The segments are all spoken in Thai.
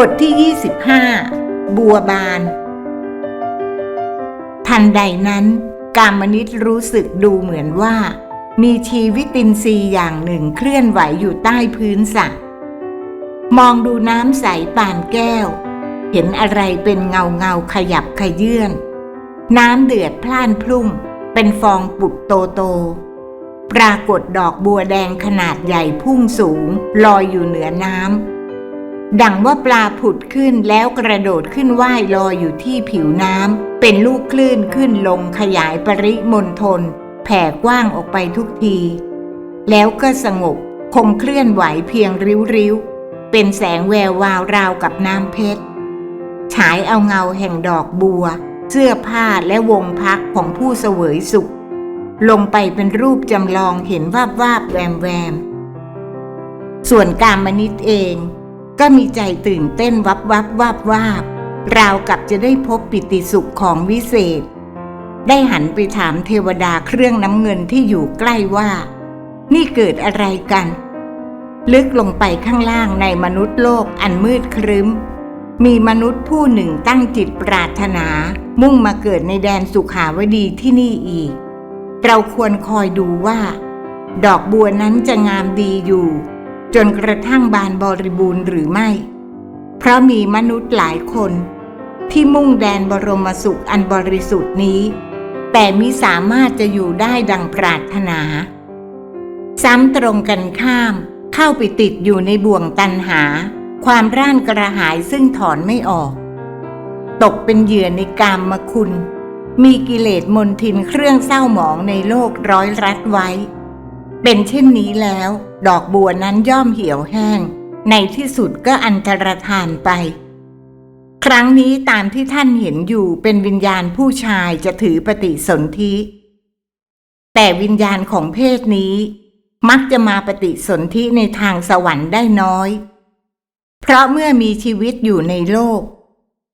บทที่ 25 บัวบาน ทันใดนั้น กามนิตรู้สึกดูเหมือนว่า มีชีวิตินทรีย์อย่างหนึ่งเคลื่อนไหวอยู่ใต้พื้นสระมองดูน้ำใสป่านแก้ว เห็นอะไรเป็นเงาเงาขยับขยื่นน้ำเดือดพล่านพลุ่ง เป็นฟองปุดโตโต ปรากฏดอกบัวแดงขนาดใหญ่พุ่งสูง ลอยอยู่เหนือน้ำ ดังว่าปลาผุดขึ้นแล้วกระโดดขึ้นว่ายลอยอยู่ที่ผิวน้ำเป็นลูกคลื่นขึ้นลงขยายปริมณฑลแผ่กว้างออกไปทุกที แล้วก็สงบคงเคลื่อนไหวเพียงริ้วๆ เป็นแสงแวววาวราวกับน้ำเพชร ฉายเอาเงาแห่งดอกบัว เสื้อผ้าและวงพักของผู้เสวยสุข ลงไปเป็นรูปจำลองเห็นวาบวาบแวมแวม ส่วนกามนิตเอง ก็มีใจตื่นเต้นวับวับวาบวาบราวกับจะได้พบปิติสุขของวิเศษ ได้หันไปถามเทวดาเครื่องน้ำเงินที่อยู่ใกล้ว่า นี่เกิดอะไรกัน ลึกลงไปข้างล่างในมนุษย์โลกอันมืดครึ้ม มีมนุษย์ผู้หนึ่งตั้งจิตปรารถนา มุ่งมาเกิดในแดนสุขาวดีที่นี่อีก เราควรคอยดูว่า ดอกบัวนั้นจะงามดีอยู่ จนกระทั่งบานบริบูรณ์หรือไม่ เพราะมีมนุษย์หลายคน ที่มุ่งแดนบรมสุขอันบริสุทธิ์นี้ แต่มิสามารถจะอยู่ได้ดังปรารถนา ซ้ำตรงกันข้าม เข้าไปติดอยู่ในบ่วงตันหา ความร่านกระหายซึ่งถอนไม่ออก ตกเป็นเหยื่อในกามมคุณ มีกิเลสมนทินเครื่องเศร้าหมองในโลกร้อยรัดไว้ เป็นเช่นนี้แล้ว ดอกบัวนั้นย่อมเหี่ยวแห้ง ในที่สุดก็อันตรธานไป ครั้งนี้ตามที่ท่านเห็นอยู่เป็นวิญญาณผู้ชายจะถือปฏิสนธิ แต่วิญญาณของเพศนี้ มักจะมาปฏิสนธิในทางสวรรค์ได้น้อย เพราะเมื่อมีชีวิตอยู่ในโลก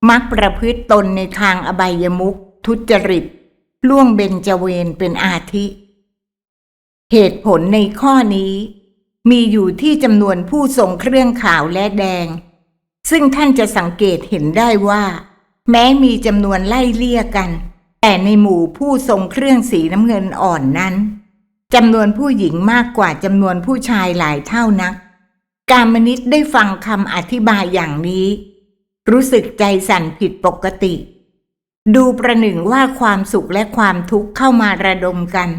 มักประพฤติตนในทางอบายมุขทุจริตล่วงเบญจเวรเป็นอาทิ เหตุผลในข้อนี้ มีอยู่ที่จำนวนผู้ทรงเครื่องขาวและแดง ซึ่งท่านจะสังเกตเห็นได้ว่า แม้มีจำนวนไล่เลี่ยกัน แต่ในหมู่ผู้ทรงเครื่องสีน้ำเงินอ่อนนั้นจำนวนผู้หญิงมากกว่าจำนวนผู้ชายหลายเท่านัก การมนิตได้ฟังคำอธิบายอย่างนี้ รู้สึกใจสั่นผิดปกติ ดูประหนึ่งว่าความสุขและความทุกข์เข้ามาระดมกัน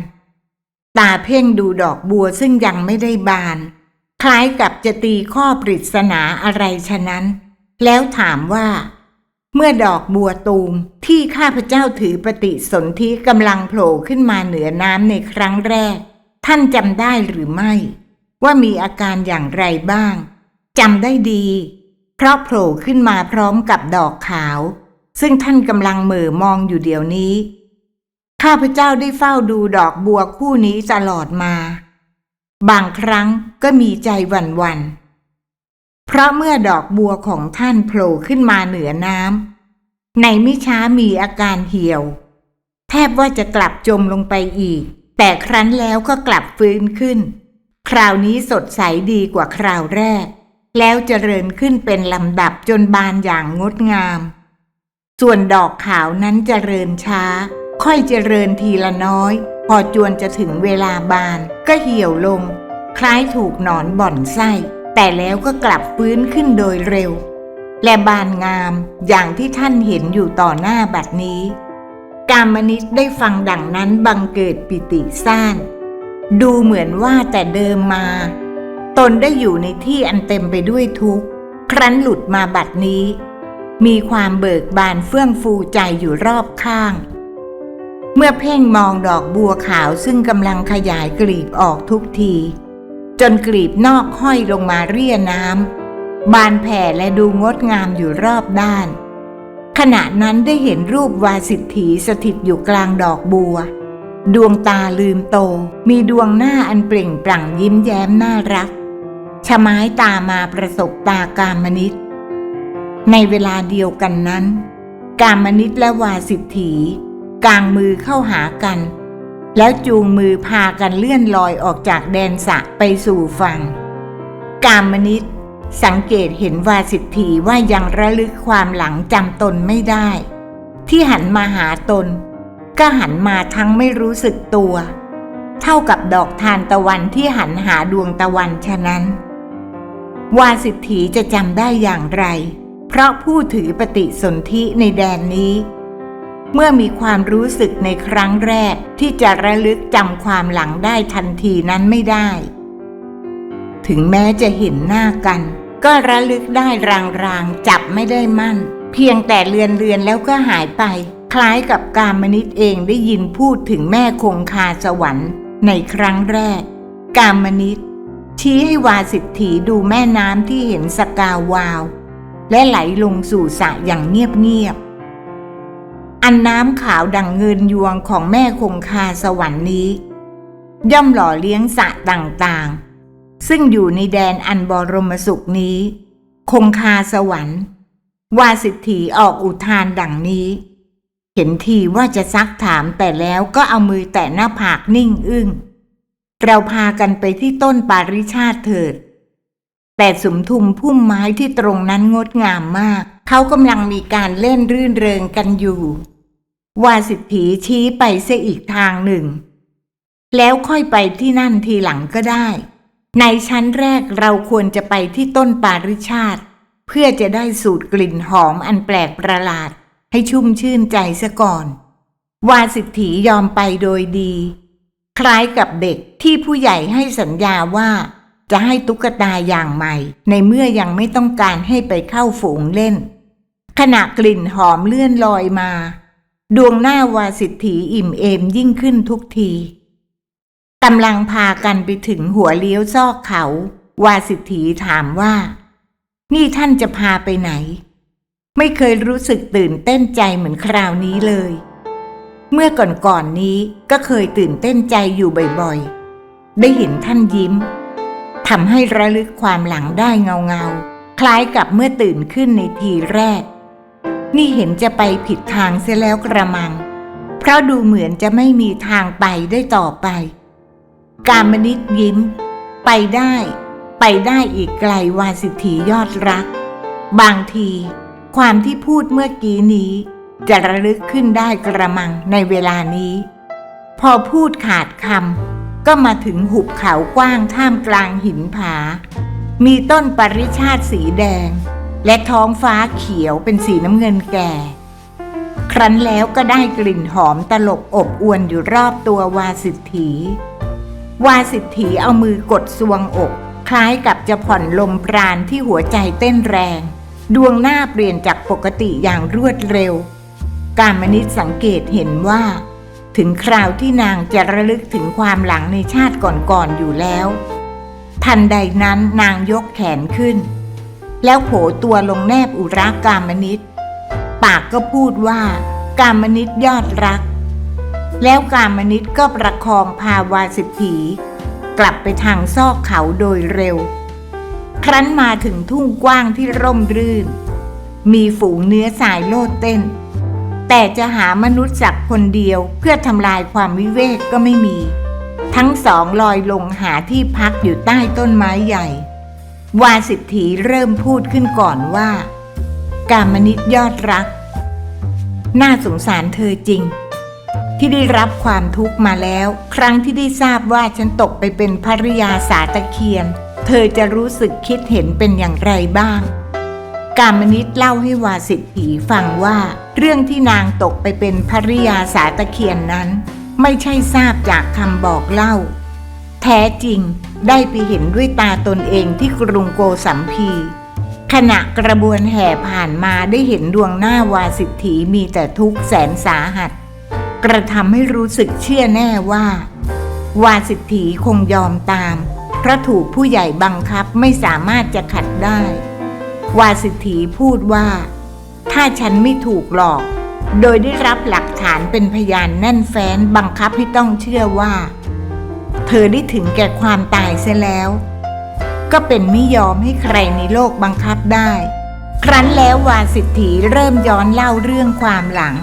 ตาเพ่งดูดอกบัวซึ่งยังไม่ได้บาน คล้ายกับจะตีข้อปริศนาอะไรฉะนั้น แล้วถามว่า เมื่อดอกบัวตูมที่ข้าพเจ้าถือปฏิสนธิกำลังโผล่ขึ้นมาเหนือน้ำในครั้งแรก ท่านจำได้หรือไม่ ว่ามีอาการอย่างไรบ้างจำได้ดี เพราะโผล่ขึ้นมาพร้อมกับดอกขาว ซึ่งท่านกำลังเหม่อมองอยู่เดี๋ยวนี้ ข้าพเจ้าได้เฝ้าดูดอกบัวคู่นี้ตลอดมา บางครั้งก็มีใจหวั่นหวั่นเพราะเมื่อดอกบัวของท่านโผล่ขึ้นมาเหนือน้ำในมิช้ามีอาการเหี่ยว แทบว่าจะกลับจมลงไปอีก แต่ครั้นแล้วก็กลับฟื้นขึ้น คราวนี้สดใสดีกว่าคราวแรก แล้วเจริญขึ้นเป็นลำดับจนบานอย่างงดงาม ส่วนดอกขาวนั้นเจริญช้า ค่อยเจริญทีละน้อย พอจวนจะถึงเวลาบาน ก็เหี่ยวลง คล้ายถูกหนอนบ่อนไส้ แต่แล้วก็กลับฟื้นขึ้นโดยเร็ว และบานงามอย่างที่ท่านเห็นอยู่ต่อหน้าบัดนี้ กามนิตได้ฟังดังนั้นบังเกิดปิติซ่านดูเหมือนว่าแต่เดิมมา ตนได้อยู่ในที่อันเต็มไปด้วยทุกข์ ครั้นหลุดมาบัดนี้ มีความเบิกบานเฟื่องฟูใจอยู่รอบข้าง เมื่อเพ่งมองดอกบัวขาวซึ่งกำลังขยายกลีบออกทุกที จนกลีบนอกห้อยลงมาเรียน้ำบานแผ่และดูงดงามอยู่รอบด้าน ขณะนั้นได้เห็นรูปวาสิทธีสถิตอยู่กลางดอกบัว ดวงตาลืมโต มีดวงหน้าอันเปล่งปลั่งยิ้มแย้มน่ารักชะไม้ตามาประสบตากามนิตในเวลาเดียวกันนั้น กามนิตและวาสิทธี กางมือเข้าหากัน แล้วจูงมือพากันเลื่อนลอยออกจากแดนสะไปสู่ฝั่ง กามนิตสังเกตเห็นวาสิทธีว่ายังระลึกความหลังจำตนไม่ได้ ที่หันมาหาตน ก็หันมาทั้งไม่รู้สึกตัว เท่ากับดอกทานตะวันที่หันหาดวงตะวันฉะนั้น วาสิทธีจะจำได้อย่างไร เพราะผู้ถือปฏิสนธิในแดนนี้ เมื่อมีความรู้สึกในครั้งแรก ที่จะระลึกจำความหลังได้ทันทีนั้นไม่ได้ ถึงแม้จะเห็นหน้ากัน ก็ระลึกได้รางๆ จับไม่ได้มั่น เพียงแต่เลือนเลือนๆแล้วก็หายไป คล้ายกับกามนิตเองได้ยินพูดถึงแม่คงคาสวรรค์ ในครั้งแรก กามนิตชี้ให้วาสิทธีดูแม่น้ำที่เห็นสกาวาว และไหลลงสู่สระอย่างเงียบๆ อันน้ำขาวดังเงินยวงของแม่คงคาสวรรค์นี้ ย่อมหล่อเลี้ยงสระต่างๆ ซึ่งอยู่ในแดนอันบรมสุขนี้ คงคาสวรรค์ วาสิทธีออกอุทานดังนี้ เห็นทีว่าจะซักถามแต่แล้วก็เอามือแตะหน้าผากนิ่งอึ้งเราพากันไปที่ต้นปาริชาติเถิด แต่สมทุมพุ่มไม้ที่ตรงนั้นงดงามมาก เขากำลังมีการเล่นรื่นเริงกันอยู่ วาสิทธีชี้ไปเสียอีกทางหนึ่ง แล้วค่อยไปที่นั่นทีหลังก็ได้ ในชั้นแรกเราควรจะไปที่ต้นปาริชาติ เพื่อจะได้สูตรกลิ่นหอมอันแปลกประหลาด ให้ชุ่มชื่นใจซะก่อน วาสิทธียอมไปโดยดี คล้ายกับเด็กที่ผู้ใหญ่ให้สัญญาว่า จะให้ตุ๊กตาอย่างใหม่ ในเมื่อยังไม่ต้องการให้ไปเข้าฝูงเล่น ขณะกลิ่นหอมเลื่อนลอยมา ดวงหน้าวาสิทธีอิ่มเอมยิ่งขึ้นทุกทีกำลังพากันไปถึงหัวเลี้ยวซอกเขา วาสิทธีถามว่า นี่ท่านจะพาไปไหน ไม่เคยรู้สึกตื่นเต้นใจเหมือนคราวนี้เลย เมื่อก่อนๆนนี้ก็เคยตื่นเต้นใจอยู่บ่อยๆ ได้เห็นท่านยิ้มทำให้ระลึกความหลังได้เงาๆ คล้ายกับเมื่อตื่นขึ้นในทีแรก นี่เห็นจะไปผิดทางเสียแล้วกระมัง เพราะดูเหมือนจะไม่มีทางไปได้ต่อไป กามนิตยิ้ม ไปได้ ไปได้อีกไกลวาสิทธียอดรัก บางที ความที่พูดเมื่อกี้นี้ จะระลึกขึ้นได้กระมังในเวลานี้ พอพูดขาดคำก็มาถึงหุบเขากว้างท่ามกลางหินผา มีต้นปริชาติสีแดง และท้องฟ้าเขียวเป็นสีน้ำเงินแก่ ครั้นแล้วก็ได้กลิ่นหอมตลบอบอวนอยู่รอบตัววาสิทธี วาสิทธีเอามือกดซวงอก คล้ายกับจะผ่อนลมปราณที่หัวใจเต้นแรง ดวงหน้าเปลี่ยนจากปกติอย่างรวดเร็ว การมนิตสังเกตเห็นว่า ถึงคราวที่นางจะระลึกถึงความหลังในชาติก่อนๆอยู่แล้ว ทันใดนั้นนางยกแขนขึ้น แล้วโผตัวลงแนบอุรากามนิตปากก็พูดว่า กามนิตยอดรัก แล้วกามนิตก็ประคองพาวาสิทธีกลับไปทางซอกเขาโดยเร็ว ครั้นมาถึงทุ่งกว้างที่ร่มรื่น มีฝูงเนื้อสายโลดเต้น แต่จะหามนุษย์สักคนเดียวเพื่อทำลายความวิเวกก็ไม่มี ทั้งสองลอยลงหาที่พักอยู่ใต้ต้นไม้ใหญ่ วาสิทธีเริ่มพูดขึ้นก่อนว่า กามนิตยอดรัก น่าสงสารเธอจริง ที่ได้รับความทุกข์มาแล้ว ครั้งที่ได้ทราบว่าฉันตกไปเป็นภริยาสาตะเคียน เธอจะรู้สึกคิดเห็นเป็นอย่างไรบ้างกามนิตเล่าให้วาสิทธีฟังว่า เรื่องที่นางตกไปเป็นภริยาสาตะเคียนนั้น ไม่ใช่ทราบจากคำบอกเล่า แท้จริงได้ไปเห็นด้วยตาตนเองที่กรุงโกสัมพี ขณะกระบวนแห่ผ่านมาได้เห็นดวงหน้าวาสิทธีมีแต่ทุกข์แสนสาหัส กระทำให้รู้สึกเชื่อแน่ว่า วาสิทธีคงยอมตาม เพราะถูกผู้ใหญ่บังคับไม่สามารถจะขัดได้ วาสิทธีพูดว่า ถ้าฉันไม่ถูกหลอก โดยได้รับหลักฐานเป็นพยานแน่นแฟ้นบังคับให้ต้องเชื่อว่า เธอได้ถึงแก่ความตายเสียแล้ว ก็เป็นไม่ยอมให้ใครในโลกบังคับได้ ครั้นแล้ววาสิทธีเริ่มย้อนเล่าเรื่องความหลัง